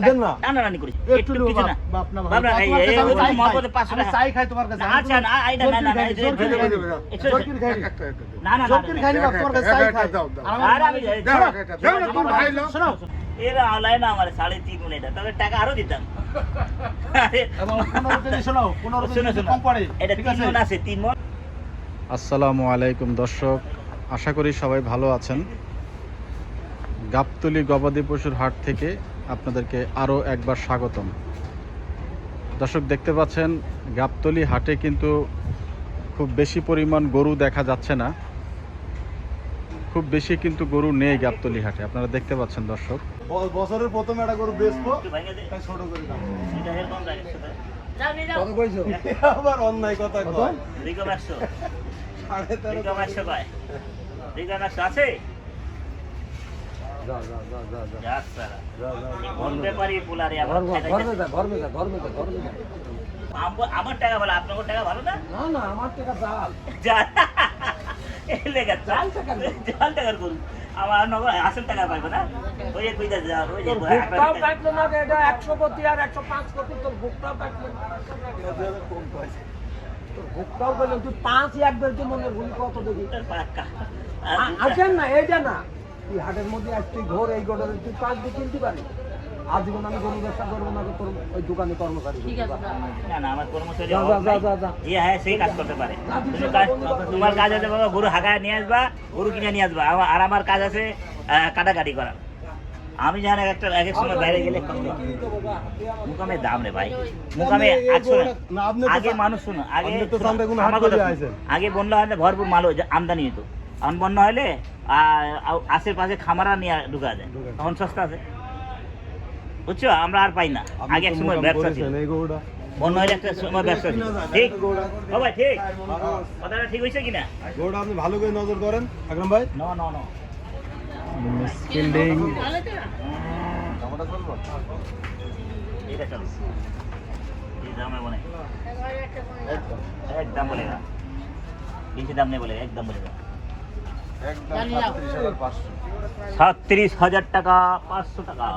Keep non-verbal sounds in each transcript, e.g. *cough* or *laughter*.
দেন না। একটু কিছু না। বাপ- না বাপ। না, এই-। মহব্বতে চাই খাই। তোমার কাছে। আচ্ছা, না, না, না, না, জোরকির খাই। না, না, জোরকির খাই তোমার কাছে চাই খাই। আর শোনো। এরা না আমার মিনিট তবে টাকা আরও দিতাম। আসসালামু আলাইকুম দর্শক। আশা করি সবাই ভালো আছেন। গাবতলি গবাদি পশুর হাট থেকে আপনাদেরকে আরও একবার স্বাগতম। দর্শক দেখতে পাচ্ছেন গাবতলি হাটে কিন্তু খুব বেশি পরিমাণ গরু দেখা যাচ্ছে না। খুব বেশি কিন্তু গরু নেই গাবতলি হাটে আপনারা দেখতে পাচ্ছেন দর্শক। বছরের প্রথম একটা গরু বেচবো তাই ছোট করে। আবার অন্যায় কথা সাড়ে তেরো আছে? আমার টাকা ভালো আপনার টাকা ভালো না? না না আমার টাকা জাল। জাল? এই জাল টাকার জাল টাকার করুন আমার নগর আসল টাকা পাইবো না? ওই যে কইতা যা ওই যে ভোক্তাও কাটলো না এটা একশো কোটি আর একশো পাঁচ কোটি তোর ভোক্তাও কাটলো না। কম পয়সা তোর ভোক্তাও পেল তুই পাঁচ একবার তুই মনে ভুল কত দেখি। পাক্কা। আসেন না এইটা না। তুই হাটের মধ্যে আজ তুই ঘোর এই গোডরে তুই পাঁচ দিয়ে কিনতে পারি। আজীবন আমি গরু ব্যবসা করব না তোর ওই দোকানে কর্মচারী না না আমার কর্মচারী যা, অভাব যা, নাই। যা, যা। যে। হ্যাঁ সেই কাজ করতে পারে। তোমার কাজ আছে বাবা গরু হাগায় নিয়ে আসবা গরু কিনে নিয়ে আসবা। আর আমার কাজ আছে কাটাকাটি করা। আমি জানি একটা এক এক সময় বাইরে গেলে মুকামে দাম রে ভাই। মুকামে এই আগে মানুষ শোনো আগে আমার। আগে বন্যা ভরপুর মাল আমদানি হতো এখন বন্যা হলে আশেপাশে খামারা নিয়ে ঢুকা যায়। তখন সস্তা আছে। বুঝছ? আমরা আর পাই না। আগে এক সময় ব্যবসা ছিল। বন্য হলে একটা সময় ব্যবসা ছিল। ঠিক? ও ভাই ঠিক? কথাটা ঠিক হয়েছে কিনা? গরুটা আপনি ভালো করে নজর করেন আকরাম ভাই। ন ন ন। বিল্ডিং এটা চলো। এই দামে বলে একদম। বলেগা বেশি দাম নেই বলেগা একদম বলেগা সাতত্রিশ হাজার টাকা পাঁচশো টাকা।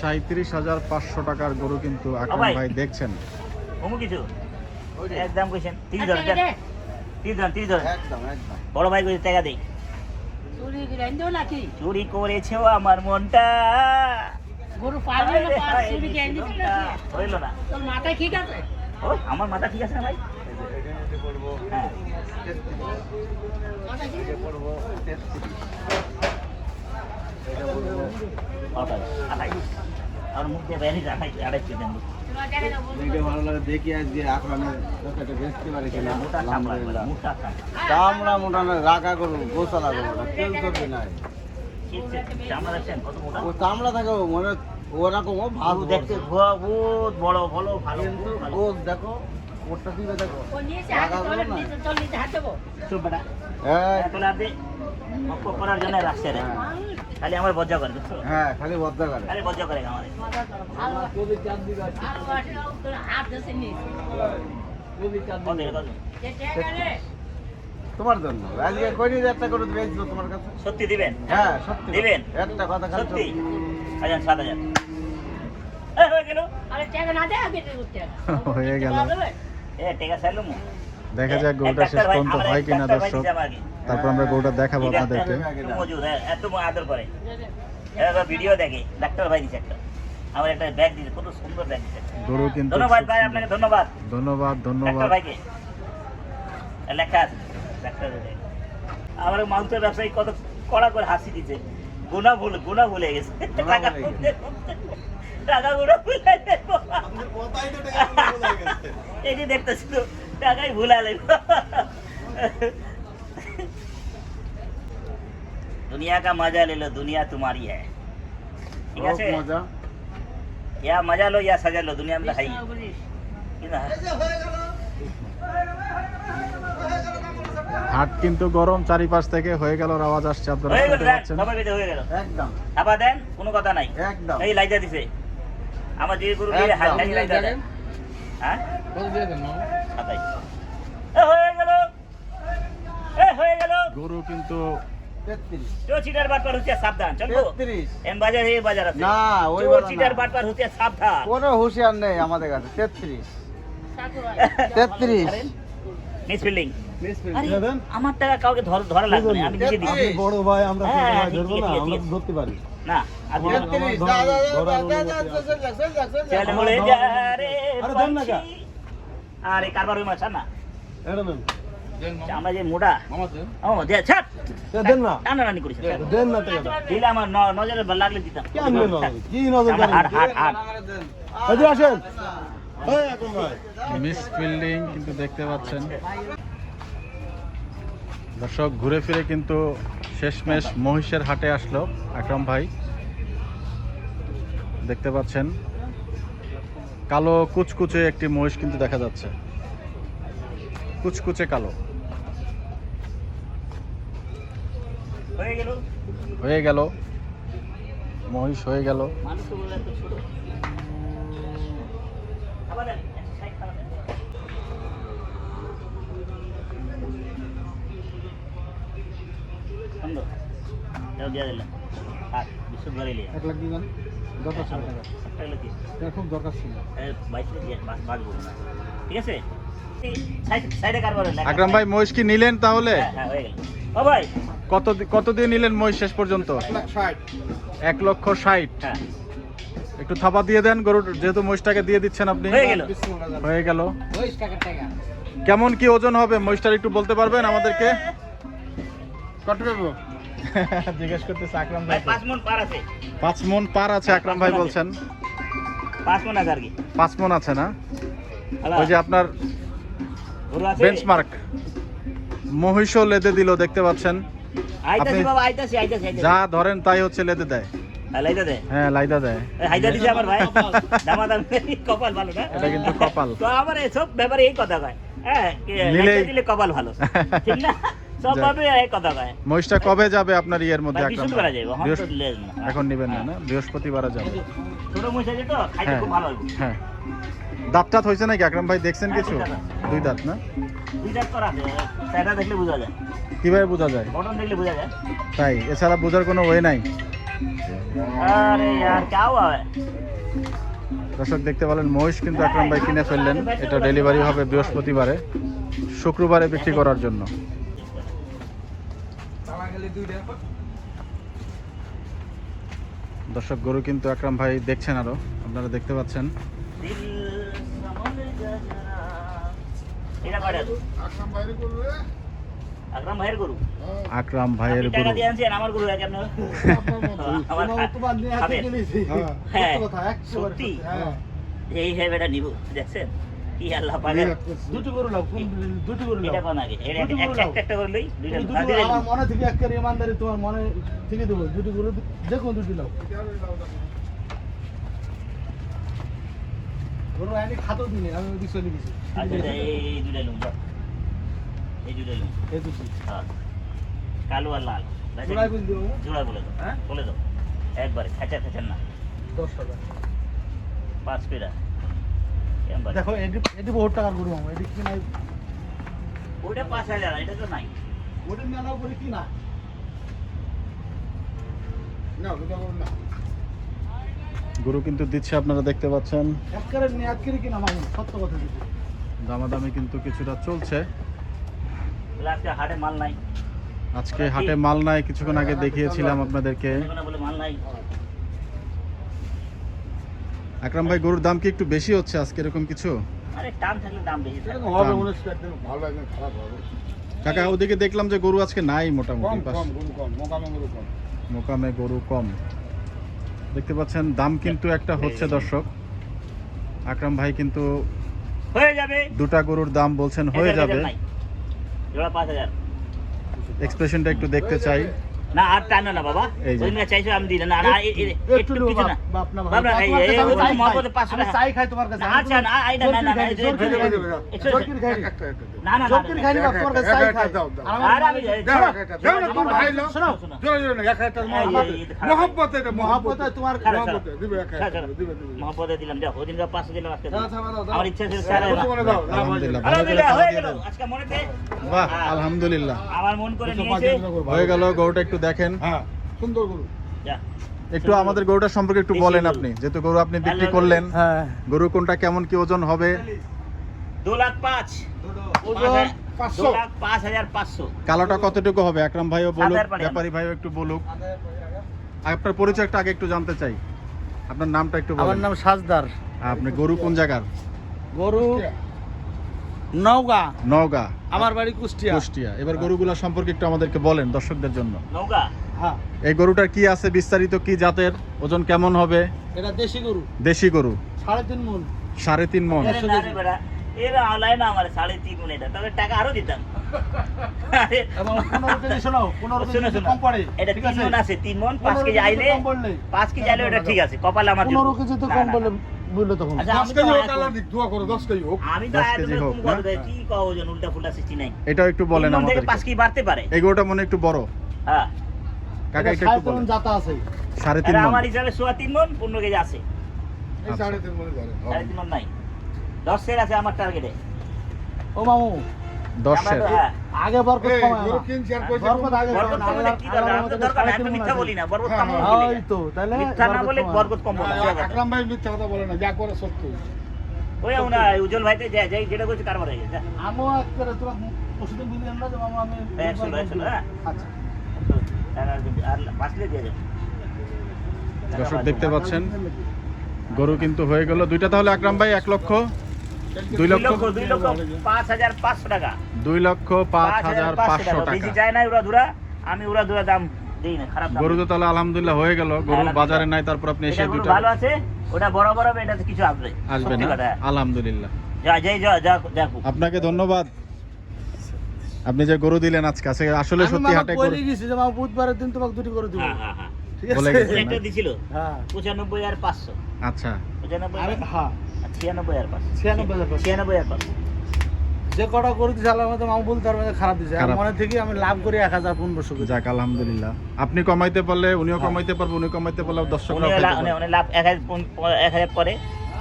সাঁত্রিশ হাজার পাঁচশো টাকার গরু কিন্তু আকরাম ভাই দেখছেন। কিছু? একদম কইছেন তিরিশ ধরেন তিরিশ হাজার তিরিশ ধরেন বড় ভাই কইছে টাকা দেখ চুরি করেছে আমার মনটা। গরু পারবে না গ্রাইন্ড নাকি হইল না। তোর মাথায় ঠিক আছে? ও আমার মাথা ঠিক আছে না ভাই? হ্যাঁ। মাথা ঠিক আছে আর মুখ দিয়ে দেন না ভালো লাগে দেখি আজকে বেচতে পারি কিনা মোটা না রাখা করব গোসালা তেল চর্বি নাই। ও চামড়া থাকে ও মনে ওরকম ও ভালো দেখতে ভুয়া বহুত বড় ভালো ভালো। ও দেখো ওরটা দিবে। দেখো হ্যাঁ। করার জন্য রাখছে রে। খালি আমার বজ্জা করে হ্যাঁ খালি বদ্ধ করে। খালি বজ্জা করে আমাদের ভালো তোমার জন্য। আজকে একটা করে বেচবো তোমার কাছে। সত্যি দিবেন? হ্যাঁ সত্যি দিবেন? একটা কথা খালি সত্যি? সাত হাজার হয়ে গেল? *laughs* হয়ে দেখা যাক গরুটা শেষ পর্যন্ত হয় কিনা দর্শক? তারপর আমরা গরুটা দেখাবো আপনাদেরকে। মজুদ হ্যাঁ, এত আদর করে। ভিডিও দেখে ডাক্তার ভাই দিচ্ছে একটা। আমার একটা ব্যাগ দিচ্ছে কত সুন্দর ব্যাগ দিচ্ছে গরু কিন্তু ধন্যবাদ ভাই আপনাকে ধন্যবাদ। ধন্যবাদ ধন্যবাদ। ভাইকে। লেখা আছে। ডাক্তার ভাই। আমার মাংসের ব্যবসায়ী কত কড়া করে হাসি দিচ্ছে গুণা ভুল গুণা ভুলে গেছে গুণা টাকা ভুলে ভুলে টাকা গুণা ভুলে গেছে। এই যে দেখতেছিল টাকাই ভুলালে दुनिया का मजा ले लो दुनिया तुम्हारी है ঠিক খুব আছে মজা या मजा लो या सजा लो दुनिया में तो है ही কিন্তু হাট কিন্তু গরম চারিপাশ থেকে হয়ে গেল আওয়াজ আসছে আপনারা হয়ে গেল দেন, হয়ে একদম। আবার দেন কোনো কথা নাই। একদম। এই লাইজা দিছে। আমার যে গরু দিয়ে একদম। হাই লাইজা দেন হ্যাঁ সাতাইশ। এ হয়ে গেল। এ হয়ে গেল। গরু কিন্তু তেত্রিশ। তো চিটার বাটপার হচ্ছে সাবধান চলবো? তেত্রিশ। এম বাজার এই বাজার আছে। না, ওই। চিটার বাটপার হচ্ছে সাবধান। কোনো হুঁশিয়ার নেই আমাদের কাছে। তেত্রিশ। *laughs* তেত্রিশ। মিস ফিল্ডিং আমার টাকা কাউকে ধর- ধরা লাগবে না আমি নিজে দিচ্ছি। তেত্রিশ। বড় ভাই আমরা হ্যাঁ, ধরবো না আমরা ধরতে পারি। না আরে কারবার ওই মাছ না? আমরা যে মোটা। ও দে ছাড়। এটা দেন না। টানা টানি করিস দেন না দিলে আমার ন- নজরে লাগলে দিতাম। কি নজর হাট হাট হাট। আসেন। এই আকরাম ভাই। মিস ফিল্ডিং কিন্তু দেখতে পাচ্ছেন। দর্শক ঘুরে ফিরে কিন্তু শেষমেশ মহিষের হাটে আসলো আকরাম ভাই। দেখতে পাচ্ছেন কালো কুচকুচে একটি মহিষ কিন্তু দেখা যাচ্ছে। কুচকুচে কালো। হয়ে গেল। হয়ে গেল। মহিষ হয়ে গেল মানুষ তো বলে এত ছোট আবার দেন, একশো ষাট টাকা দেন। সুন্দর। এটাও দিয়ে দিলাম। ধরে নিয়ে। এক লাখ দিবেন টাকা। খুব দরকার ছিল। ঠিক আছে? আকরাম ভাই মহিষ কি নিলেন তাহলে? হ্যাঁ, হ্যাঁ, গেল। ও ভাই। কত কত দিয়ে নিলেন মহিষ শেষ পর্যন্ত? এক লক্ষ ষাট। হ্যাঁ। একটু থাপা দিয়ে দেন গরুর যেহেতু মহিষটাকে দিয়ে দিচ্ছেন আপনি। হয়ে গেল। হয়ে গেল। কেমন কি ওজন হবে? মহিষটার একটু বলতে পারবেন আমাদেরকে? কত? *laughs* জিজ্ঞেস করতেছে আকরাম ভাই পাঁচ মন পার আছে। পাঁচ মন পার আছে আকরাম ভাই বলছেন। পাঁচ মন আছে আর কি। পাঁচ মন আছে না? ওই যে আপনার বেঞ্চমার্ক মহিষও লেদে দিল দেখতে পাচ্ছেন। আপনি- যা ধরেন তাই হচ্ছে লেদে দেয়। হ্যাঁ, হ্যাঁ লাইদা দেয়। হাইদা দিছে আমার ভাই। *laughs* দামা দাম কপাল ভালো না? এটা কিন্তু কপাল। তো আমার এসব ব্যাপারে এই কথা কয়। হ্যাঁ দিলে কপাল ভালো। *laughs* ঠিক না? সব যাক। ভাবে এই কথা কয় মহিষটা কবে যাবে আপনার ইয়ের মধ্যে ভাই, আকরাম বিশুদ্ধ ভাই? করা যাবে, এখন তো বৃহস্প- লেজ না। এখন নেবেন না না বৃহস্পতিবার যাবে ছোট মহিষ আছে তো খাইতে হ্যাঁ খুব ভালো হবে হ্যাঁ দাঁত টাত হয়েছে নাকি আকরাম ভাই দেখছেন হ্যাঁ, কিছু দুই দাঁত আছে। দুই দাঁত না দুই দাঁত করা আছে সেটা দেখলে বোঝা যায় কিভাবে বোঝা যায় বটন দেখলে বোঝা যায় তাই এছাড়া বোঝার কোনো ওয়ে নাই আরে यार क्या हुआ है দর্শক দেখতে পেলেন মহিষ কিন্তু আকরাম ভাই কিনে ফেললেন এটা ডেলিভারি হবে বৃহস্পতিবারে শুক্রবারে বিক্রি করার জন্য দর্শক গরু কিন্তু আকরাম ভাই দেখছেন আরও আপনারা দেখতে পাচ্ছেন। আকরাম ভাইয়ের গরু আমার গরু আগে আপনার। এই নিব দেখছেন? কি আল্লাহ দুটো গরু লাও কোন দুটো গরু এটা কোন আগে এটা দুটো গরু একটা একটা একটা করে লই দুটো দুইটা গরু লই। আমার মনে থেকে একটা ইমানদারি তোমার মনে থেকে দেবো। দুটো গরু যে দুটো লাও গরু আনি খাতো দিনে আমি ওই দিকে চলে গেছি। আচ্ছা আচ্ছা, এই এই লুম এই দুইটা লুম। এই দুটো হ্যাঁ। কালো আর লাল। দিও জোড়া বলে দাও হ্যাঁ? বলে দাও একবারে খাঁচার খাঁচার না। দশ টাকা। পাঁচ পেরা? দেখো এটি এটি বহুত টাকার গরু আমার এটি কি নাই? ওইটা পাঁচ হাজার এটা তো নাই। ওটি মেলাও করে কি না গরু কিন্তু দিচ্ছে আপনারা দেখতে পাচ্ছেন। দামাদামি কিন্তু কিছুটা চলছে। আজকে হাটে মাল নাই। আজকে হাটে মাল নাই কিছুক্ষণ আগে দেখিয়েছিলাম আপনাদেরকে এখানে বলে মাল নাই আকরাম ভাই গরুর দাম কি একটু বেশি হচ্ছে আজকে এরকম কিছু? কাকা ওদিকে দেখলাম যে গরু আজকে নাই মোটামুটি কম পাশ- কম গরু কম মোকামে গরু কম। মোকামে গরু কম। দেখতে পাচ্ছেন দাম কিন্তু একটা হচ্ছে দর্শক। আকরাম ভাই কিন্তু হয়ে যাবে। দুটা গরুর দাম বলছেন হয়ে যাবে। এক্সপ্রেশনটা একটু দেখতে চাই। না আর টানো না বাবা ওই না চাইছো আমি দিই না না না, এ- একটু কিছু না বাপ না, এই- এই- মহব্বতে পাঁচশো টাকা। চাই খাই তোমার কাছে আচ্ছা না আই না না না না, জোর করে খাই। একটু- জোর না না না, জোর করে খাই না বাপ তোমার কাছে চাই খাই আর আর আমি দাও, শোনো, দাও না, শোনো, তোর ভাই না। শোনো, শোনো। মহব্বত এটা মহব্বত তোমার মহব্বত দিবে একা। দিবে দিবে মহব্বতে দিলাম যাও ওদিনকার পাঁচশো দিলাম আজকে দাও, দাও, দাও, দাও। আমার ইচ্ছা ছিল স্যার মনে দাও না আলহামদুলিল্লাহ হয়ে গেল আজকে মনেতে বাহ হ্যাঁ। আলহামদুলিল্লাহ আমার মন করে নিয়েছে হয়ে গেল গরুটা একটু দেখেন। হ্যাঁ। সুন্দর গরু। একটু আমাদের গরুটা সম্পর্কে একটু বলেন আপনি যেহেতু গরু আপনি বিক্রি করলেন। হ্যাঁ। গরু কোনটা কেমন কি ওজন হবে? দু লাখ পাঁচ। ওজন কালোটা কতটুকু হবে? আকরাম ভাইও বলুক ব্যাপারী ভাইও একটু বলুক। আপনার পরিচয়টা আগে একটু জানতে চাই। আপনার নামটা একটু আমার নাম সাজদার। আপনি গরু কোন জায়গার? গরু নওগাঁ। নওগাঁ। আমার বাড়ি কুষ্টিয়া। কুষ্টিয়া। এবার গরুগুলা সম্পর্কে একটু আমাদেরকে বলেন দর্শকদের জন্য। নৌকা হ্যাঁ। এই গরুটার কি আছে বিস্তারিত কি জাতের? ওজন কেমন হবে? এটা দেশি গরু। দেশি গরু। সাড়ে তিন মন। সাড়ে তিন মন। এরা আলায় না আমার সাড়ে তিন গুণ এটা। তবে টাকা আরও দিতাম। এটা তিন মন আছে তিন মন পাঁচ কেজি আইলে পাঁচ কেজি আইলে ওটা ঠিক আছে কপাল আমার পনেরো কেজি তো কম না, বললে বুঝলো তখন। আচ্ছা এটাও একটু বলেন আমাদের বাড়তে পারে। এই মনে একটু বড়। হ্যাঁ। কাকা এটা এটা সাড়ে একটু বলেন জাতা আছে। সাড়ে তিন আমার হিসাবে সোয়া তিন মন পনেরো কেজি আছে। সাড়ে তিন মন নাই। দশ সের আছে আমার টার্গেটে ও মামু দশের হ্যাঁ। আগে বরকত বরকত কি দরকার? আমি তো দরকার আমি তো মিথ্যা বলি না, বরকত হ্যাঁ, কম হ্যাঁ। বলি তো তাহলে মিথ্যা না বলে কমায়। বরকত কম বলা। আকরাম ভাই মিথ্যা কথা বলে না যা করে সত্য। ওই না উজ্জ্বল ভাইতে যাই যেটা কারবার হয়ে গেছে আমিও এক করে তোমার ওষুধে না যে মামু আমি একশো, একশো, হ্যাঁ। আচ্ছা। আর বাঁচলে দিয়ে দেবো দর্শক দেখতে পাচ্ছেন গরু কিন্তু হয়ে গেল দুইটা। তাহলে আকরাম ভাই এক লক্ষ। দুই লক্ষ? দুই লক্ষ পাঁচ হাজার পাঁচশো টাকা। দুই লক্ষ পাঁচ হাজার পাঁচশো বেশি টাকা। না উড়া দুরা আমি উড়া দুরা দাম দিই না খারাপ গরু তো তাহলে আলহামদুলিল্লাহ হয়ে গেল। গরু বাজারে নাই তারপর আপনি এসে দুইটা ভালো আছে ওটা বড় বড় হবে এটাতে কিছু আসবে। আসবে না। হ্যাঁ। আলহামদুলিল্লাহ। যা যাই যা যা দেখো। আপনাকে ধন্যবাদ। আপনি যে গরু দিলেন আজকে আজকে আসলে সত্যি হাটে বলে গরু গেছি যে বুধবারের দিন তোমাকে দুটি গরু দিব। হ্যাঁ হ্যাঁ হ্যাঁ। ঠিক বলে আছে একটা দিছিল? হ্যাঁ। পঁচানব্বই আর পাঁচশো। আচ্ছা। পঁচানব্বই আরে হ্যাঁ। ছিয়ানব্বই যে কটা করে দিছে আল্লাহর মধ্যে মামু বলতে পারবে যে খারাপ দিছে। আর মনে থেকে আমি লাভ করি এক হাজার পনেরোশো করে যাক আলহামদুলিল্লাহ। আপনি কমাইতে পারলে উনিও কমাইতে পারবে উনি কমাইতে পারলে দশ উনি লাভ এক হাজার এক হাজার করে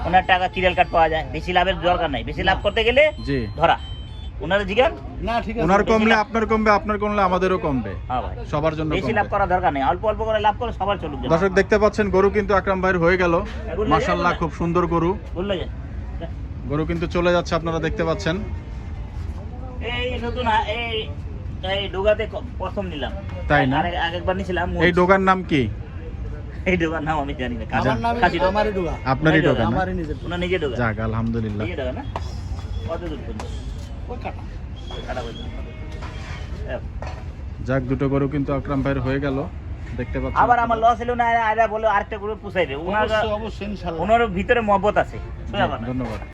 ওনার টাকা সিরিয়াল কার্ড পাওয়া যায়। বেশি লাভের দরকার নাই। বেশি লাভ করতে গেলে জি। ধরা। ওনার জিজ্ঞান না ঠিক আছে। ওনার কমলে আপনার কমবে আপনার কমলে আমাদেরও কমবে। হ্যাঁ ভাই। সবার জন্য বেশি লাভ দরকার নেই। অল্প অল্প করে লাভ করে সবার চলুক দর্শক দেখতে পাচ্ছেন গরু কিন্তু আকরাম ভাইয়ের হয়ে গেল। এগুলো মাশাল্লাহ খুব সুন্দর গরু। বলল গরু কিন্তু চলে যাচ্ছে আপনারা দেখতে পাচ্ছেন। এই নতুন এই এই ডোগাতে প্রথম নিলাম। তাই না? নিছিলাম এই ডোগার নাম কি? এই ডোগার নাম আমি জানি না আমার নাম খাসি ডোগা। আপনারই ডোগা আমারই নিজের নিজে ডোগা। যাক আলহামদুলিল্লাহ। নিজে ডোগা না? কত দূর পর্যন্ত? যাক দুটো গরু কিন্তু আকরাম ভাইয়ের হয়ে গেল। দেখতে পাচ্ছি আবার আমার লস হলো না আরে বলে আরেকটা গরু পুষাইবে ওনার অবশ্যই অবশ্যই ইনশাআল্লাহ ওনার ভিতরে মহব্বত আছে। ধন্যবাদ।